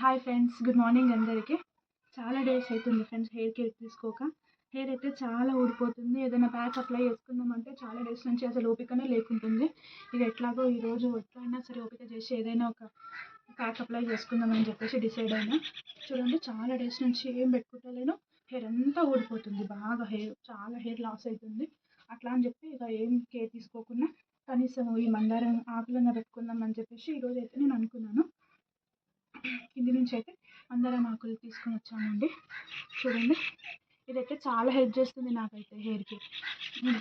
Hi friends good morning అందరికీ. చాలా days అవుతుంది ఫ్రెండ్స్ హెయిర్ కేర్ తీసుకోక. హెయిర్ అయితే చాలా ఊడిపోతుంది. ఏదైనా ప్యాక్ అప్లై చేసుకుందామంటే చాలా డేస్ నుంచి అసలు ఓపికనే లేకుంటుంది. ఇది ఎట్లాగో ఈరోజు ఎట్లయినా సరే ఓపిక చేసి ఏదైనా ఒక ప్యాక్ అప్లై చేసుకుందామని చెప్పేసి డిసైడ్ అయినా. చూడండి చాలా డేస్ నుంచి ఏం పెట్టుకుంటలేను. హెయిర్ అంతా ఊడిపోతుంది. బాగా హెయిర్ చాలా హెయిర్ లాస్ అవుతుంది అట్లా అని చెప్పి ఇక ఏం కేర్ తీసుకోకుండా కనీసం ఈ మందారం ఆకులన్నా పెట్టుకుందాం అని చెప్పేసి ఈరోజు అయితే నేను అనుకున్నాను. కింది నుంచి అయితే మందారం ఆకులు తీసుకుని వచ్చామండి. చూడండి. ఇదైతే చాలా హెల్ప్ చేస్తుంది నాకైతే హెయిర్కి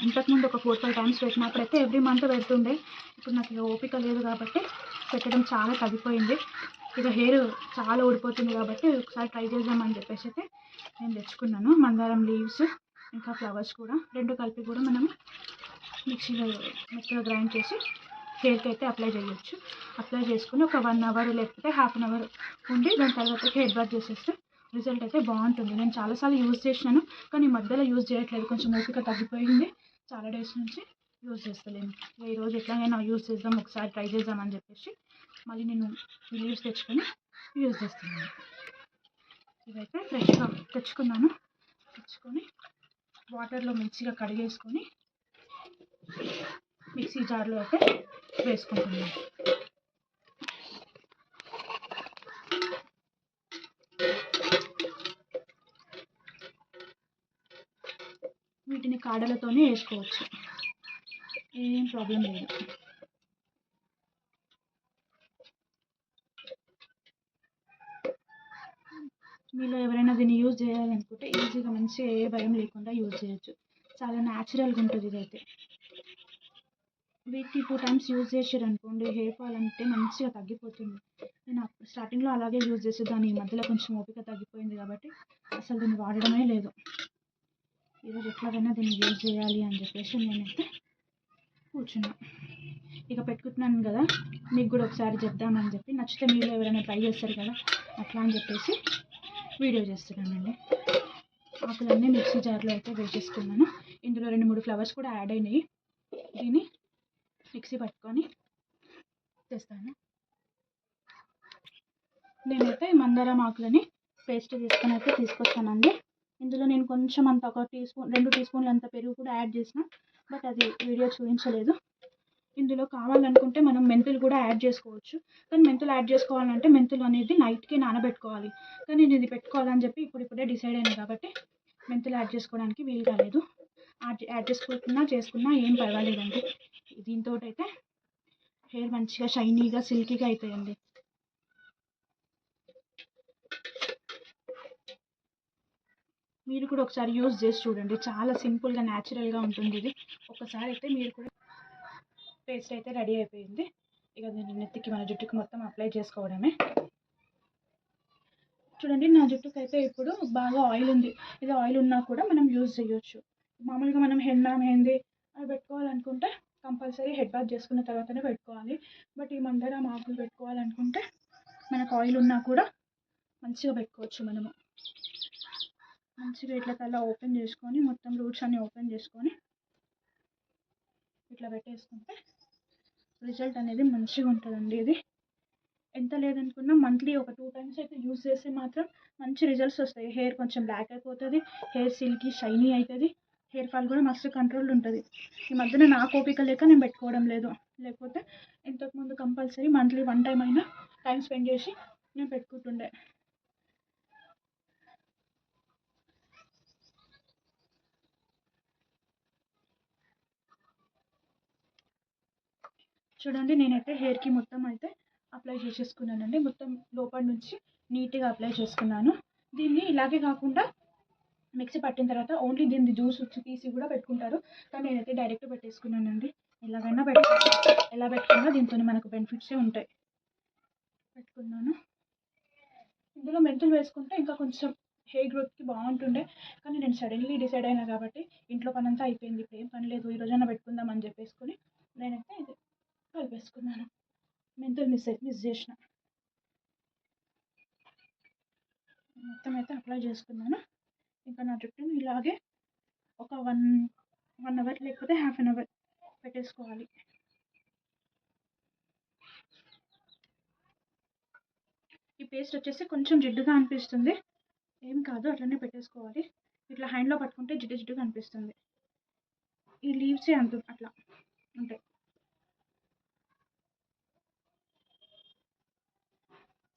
ఇంతకుముందు ఒక ఫోర్ ఫైవ్ టైమ్స్ పెట్టినప్పుడైతే ఎవ్రీ మంత్ పెడుతుండే. ఇప్పుడు నాకు ఇక ఓపిక లేదు కాబట్టి పెట్టడం చాలా తగ్గిపోయింది. ఇక హెయిర్ చాలా ఊడిపోతుంది కాబట్టి ఒకసారి ట్రై చేద్దామని చెప్పేసి అయితే నేను తెచ్చుకున్నాను. మందారం లీవ్స్ ఇంకా ఫ్లవర్స్ కూడా. రెండు కలిపి కూడా మనం మిక్సీలో మెత్తగా గ్రైండ్ చేసి హెయిర్కి అయితే అప్లై చేయొచ్చు. అప్లై చేసుకుని ఒక వన్ అవర్ లేకపోతే హాఫ్ అన్ అవర్ ఉండి దాని తర్వాత హెయిర్ బాత్ చేసేస్తే రిజల్ట్ అయితే బాగుంటుంది. నేను చాలాసార్లు యూజ్ చేసినాను కానీ మధ్యలో యూజ్ చేయట్లేదు. కొంచెం ఓపిక తగ్గిపోయింది. చాలా డేస్ నుంచి యూజ్ చేస్తలేను. ఈ ఈరోజు ఎట్లాగైనా యూజ్ చేద్దాం ఒకసారి ట్రై చేద్దామని చెప్పేసి మళ్ళీ నేను లీవ్స్ తెచ్చుకొని యూజ్ చేస్తున్నాను. ఇవైతే ఫ్రెష్గా తెచ్చుకున్నాను. తెచ్చుకొని వాటర్లో మంచిగా కడిగేసుకొని మిక్సీ జార్లో అయితే వేసుకుంటున్నాను. వీటిని కాడలతోనే వేసుకోవచ్చు. ఏం ప్రాబ్లం లేదు. మీలో ఎవరైనా దీన్ని యూజ్ చేయాలనుకుంటే ఈజీగా మంచిగా ఏ భయం లేకుండా యూజ్ చేయొచ్చు. చాలా న్యాచురల్గా ఉంటుంది ఇదైతే. వీక్ టూ టైమ్స్ యూజ్ చేసారు అనుకోండి హెయిర్ ఫాల్ అంటే మంచిగా తగ్గిపోతుంది. నేను అప్పుడు స్టార్టింగ్లో అలాగే యూజ్ చేసేదాన్ని ఈ మధ్యలో కొంచెం ఓపిక తగ్గిపోయింది కాబట్టి అసలు దీన్ని వాడడమే లేదు. ఈరోజు ఎట్లాగైనా దీన్ని యూజ్ చేయాలి అని చెప్పేసి నేనైతే కూర్చున్నా. ఇక పెట్టుకుంటున్నాను కదా మీకు కూడా ఒకసారి చెప్దామని చెప్పి నచ్చితే మీరు ఎవరైనా ట్రై చేస్తారు కదా అట్లా అని చెప్పేసి వీడియో చేస్తున్నానండి. ఆకులన్నీ మిక్సీ జార్లో అయితే వేసేసుకున్నాను. ఇందులో రెండు మూడు ఫ్లవర్స్ కూడా యాడ్ అయినాయి. దీన్ని మిక్సీ పట్టుకొని తెస్తాను నేనైతే మందారం ఆకులని పేస్ట్ తీసుకొని అయితే తీసుకొచ్చానండి. ఇందులో నేను కొంచెం అంత ఒక టీ స్పూన్ రెండు టీ స్పూన్లు అంత పెరుగు కూడా యాడ్ చేసిన బట్ అది వీడియో చూపించలేదు. ఇందులో కావాలనుకుంటే మనం మెంతులు కూడా యాడ్ చేసుకోవచ్చు. కానీ మెంతులు యాడ్ చేసుకోవాలంటే మెంతులు అనేది నైట్కి నానబెట్టుకోవాలి. కానీ నేను ఇది పెట్టుకోవాలని చెప్పి ఇప్పుడు ఇప్పుడే డిసైడ్ అయింది కాబట్టి మెంతులు యాడ్ చేసుకోవడానికి వీలు కాలేదు. యాడ్ యాడ్ చేసుకున్నా చేసుకున్నా ఏం పర్వాలేదండి. దీంతో అయితే హెయిర్ మంచిగా షైనీగా సిల్కీగా అవుతాయండి మీరు కూడా ఒకసారి యూజ్ చేసి చూడండి. చాలా సింపుల్గా న్యాచురల్గా ఉంటుంది ఇది. ఒకసారి అయితే మీరు కూడా పేస్ట్ అయితే రెడీ అయిపోయింది. ఇక దీన్ని నెత్తికి మన జుట్టుకి మొత్తం అప్లై చేసుకోవడమే. చూడండి నా జుట్టుకి అయితే ఇప్పుడు బాగా ఆయిల్ ఉంది. ఇది ఆయిల్ ఉన్నా కూడా మనం యూజ్ చేయొచ్చు. మామూలుగా మనం హెన్నా మెహందీ అవి పెట్టుకోవాలనుకుంటే కంపల్సరీ హెడ్ బాత్ చేసుకున్న తర్వాతనే పెట్టుకోవాలి. బట్ ఈ మందారం ఆకులు పెట్టుకోవాలనుకుంటే మనకు ఆయిల్ ఉన్నా కూడా మంచిగా పెట్టుకోవచ్చు మనము. మంచిగా ఇట్లా తల ఓపెన్ చేసుకొని మొత్తం రూట్స్ అన్ని ఓపెన్ చేసుకొని ఇట్లా పెట్టేసుకుంటే రిజల్ట్ అనేది మంచిగా ఉంటుందండి ఇది. ఎంత లేదనుకున్నా మంత్లీ ఒక టూ టైమ్స్ అయితే యూజ్ చేస్తే మాత్రం మంచి రిజల్ట్స్ వస్తాయి. హెయిర్ కొంచెం బ్లాక్ అయిపోతుంది హెయిర్ సిల్కీ షైనీ అవుతుంది. హెయిర్ ఫాల్ కూడా మస్తు కంట్రోల్ ఉంటుంది. ఈ మధ్యన నా ఓపిక లేక నేను పెట్టుకోవడం లేదు. లేకపోతే ఇంతకుముందు కంపల్సరీ మంత్లీ వన్ టైం అయినా టైం స్పెండ్ చేసి నేను పెట్టుకుంటుండే. చూడండి నేనైతే హెయిర్కి మొత్తం అయితే అప్లై చేసేసుకున్నానండి. మొత్తం లోపల నుంచి నీట్గా అప్లై చేసుకున్నాను. దీన్ని ఇలాగే కాకుండా మిక్సీ పట్టిన తర్వాత ఓన్లీ దీన్ని జ్యూస్ వచ్చి తీసి కూడా పెట్టుకుంటారు. కానీ నేనైతే డైరెక్ట్ పెట్టేసుకున్నానండి. ఎలాగైనా పెట్టు ఎలా పెట్టుకున్నా దీంతో మనకు బెనిఫిట్సే ఉంటాయి. పెట్టుకున్నాను. ఇందులో మెంతులు వేసుకుంటే ఇంకా కొంచెం హెయిర్ గ్రోత్కి బాగుంటుండే. కానీ నేను సడన్లీ డిసైడ్ అయినా కాబట్టి ఇంట్లో పని అంతా అయిపోయింది. ఇప్పుడు ఏం పని లేదు. ఈ రోజైనా పెట్టుకుందాం అని చెప్పేసుకొని నేనైతే ఇది కలిపేసుకున్నాను. మెంతులు మిస్ అయితే మిస్ చేసిన. మొత్తం అయితే అప్లై చేసుకున్నాను. ఇంకా నా జుట్టుని ఇలాగే ఒక వన్ వన్ అవర్ లేకపోతే హాఫ్ అన్ అవర్ పెట్టేసుకోవాలి. ఈ పేస్ట్ వచ్చేసి కొంచెం జిడ్డుగా అనిపిస్తుంది. ఏం కాదు అట్లనే పెట్టేసుకోవాలి. ఇట్లా హ్యాండ్లో పట్టుకుంటే జిడ్డు జిడ్డుగా అనిపిస్తుంది. ఈ లీవ్సే అంత అట్లా ఉంటాయి.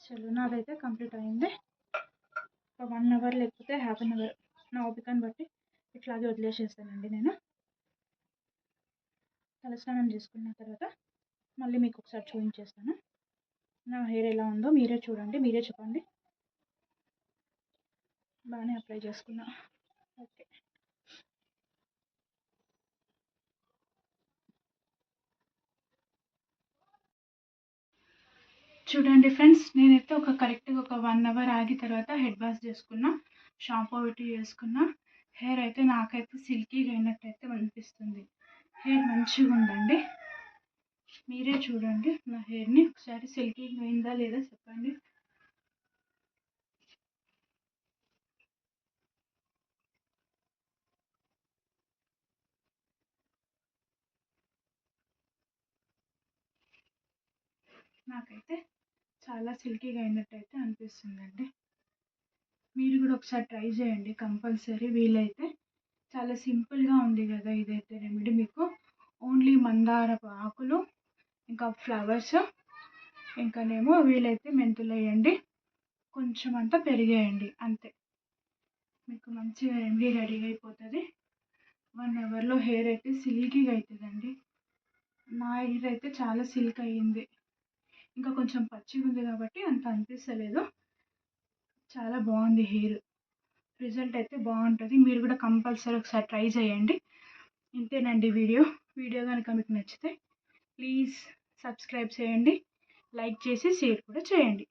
చలో నాదైతే కంప్లీట్ అయింది. ఒక వన్ అవర్ లేకపోతే హాఫ్ అన్ అవర్ నా ఓపికను బట్టి ఇట్లాగే వదిలేసేస్తానండి నేను. తలస్నానం చేసుకున్న తర్వాత మళ్ళీ మీకు ఒకసారి చూపించేస్తాను. నా హెయిర్ ఎలా ఉందో మీరే చూడండి మీరే చెప్పండి. బాగానే అప్లై చేసుకున్నా. ఓకే. చూడండి ఫ్రెండ్స్ నేనైతే ఒక కరెక్ట్గా ఒక వన్ అవర్ ఆగి తర్వాత హెడ్ వాష్ చేసుకున్నా షాంపూ పెట్టి చేసుకున్నా హెయిర్ అయితే నాకైతే సిల్కీగా అయినట్టయితే అనిపిస్తుంది. హెయిర్ మంచిగా ఉందండి. మీరే చూడండి నా హెయిర్ని. ఒకసారి సిల్కీగా అయిందా లేదా చెప్పండి. నాకైతే చాలా సిల్కీగా అయినట్టయితే అనిపిస్తుందండి. మీరు కూడా ఒకసారి ట్రై చేయండి కంపల్సరీ. వీలైతే చాలా సింపుల్గా ఉంది కదా ఇదైతే రెమెడీ మీకు. ఓన్లీ మందారపు ఆకులు ఇంకా ఫ్లవర్స్ ఇంకానేమో వీలైతే మెంతులు వేయండి. కొంచెం అంతా పెరిగేయండి అంతే. మీకు మంచిగా రెమెడీ రెడీ అయిపోతుంది. వన్ అవర్లో హెయిర్ అయితే సిల్కీగా అవుతుందండి నా హెయిర్ అయితే చాలా సిల్క్ అయ్యింది. ఇంకా కొంచెం పచ్చిగా ఉంది కాబట్టి అంత అనిపిస్తలేదు. చాలా బాగుంది హెయిర్. రిజల్ట్ అయితే బాగుంటుంది. మీరు కూడా కంపల్సరీ ఒకసారి ట్రై చేయండి. ఇంతేనండి వీడియో. వీడియో కనుక మీకు నచ్చితే ప్లీజ్ సబ్స్క్రైబ్ చేయండి. లైక్ చేసి షేర్ కూడా చేయండి.